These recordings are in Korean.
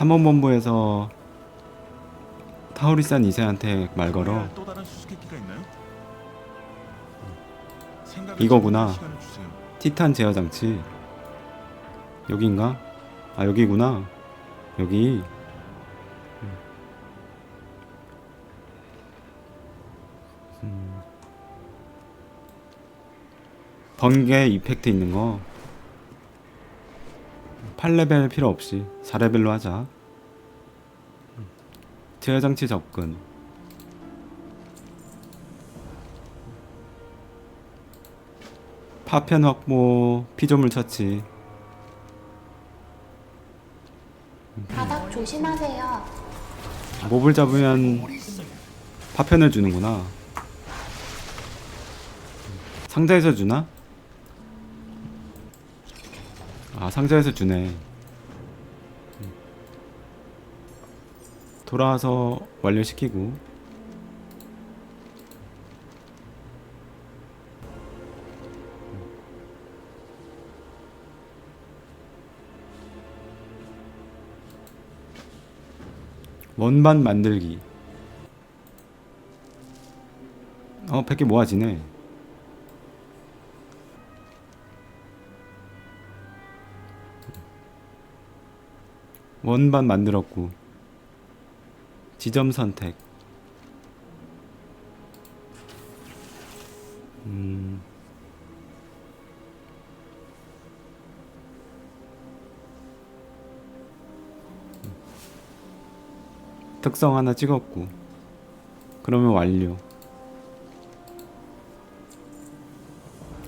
탐험본부에서 타우리산 2세한테 말 걸어 또 다른 수수께끼가 있나요? 생각을 이거구나. 정리할 시간을 주세요. 티탄 제어 장치 여기인가? 아 여기구나 여기 음. 번개 이펙트 있는 거 8레벨 필요 없이 4레벨로 하자 제어 장치 접근 파편 확보 피조물 처치 바닥 조심하세요. 몹을 잡으면 파편을 주는구나. 상자에서 주나? 아 상자에서 주네. 돌아와서 완료시키고. 원반 만들기. 어 100개 모아지네 원반 만들었고 지점 선택. 음. 특성 하나 찍었고 그러면 완료.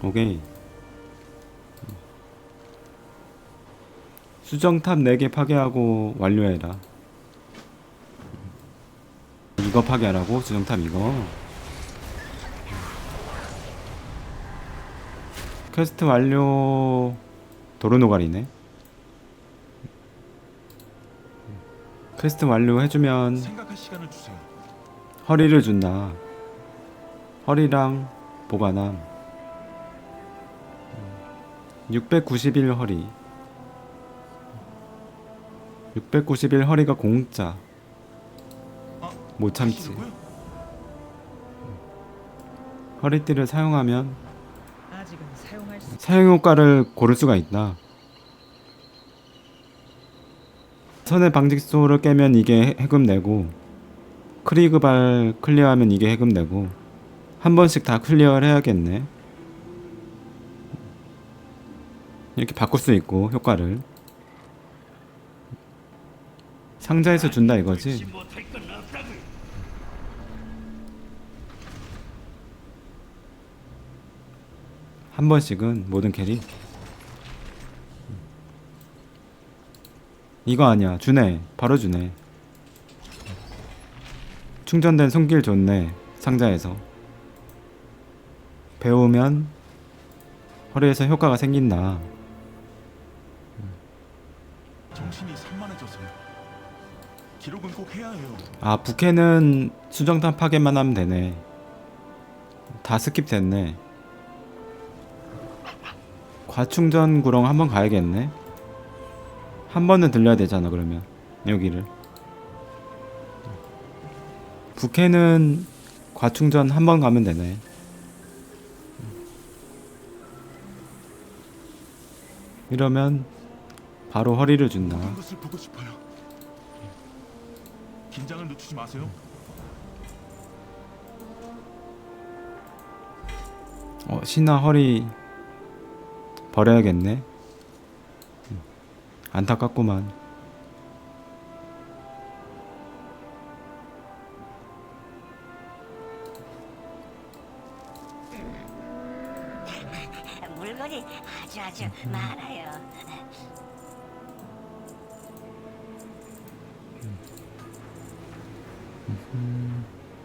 오케이 수정탑 4개 파괴하고 완료해라 이거 파괴하라고? 수정탑 이거 퀘스트 완료 도로노가리네 퀘스트 완료해주면. 허리를 준다. 허리랑 보관함. 691 허리. 691 허리가 공짜. 아, 못 참지. 허리띠를 사용하면 사용 효과를 고를 수가 있다. 선의 방직소를 깨면 이게 해금 내고 크리그발 클리어하면 이게 해금 내고 한 번씩 다 클리어를 해야겠네. 이렇게 바꿀 수 있고 효과를 상자에서 준다 이거지. 한 번씩은 모든 캐리. 이거 아니야. 주네. 바로 주네. 충전된 손길 좋네. 상자에서. 배우면 허리에서 효과가 생긴다. 정신이 산만해져서요. 기록은 꼭 해야 해요. 아, 부캐는 수정탑 파괴만 하면 되네. 다 스킵 됐네. 과충전 구렁 한번 가야겠네. 한 번은 들려야 되잖아, 그러면. 여기를. 부캐는 과충전 한 번 가면 되네. 이러면 바로 허리를 준다. 모든 것을 보고 싶어요. 긴장을 늦추지 마세요. 어, 신나 허리 버려야겠네. 음, 안타깝구만. 물건이 아주 아주 많아요. 嗯哼。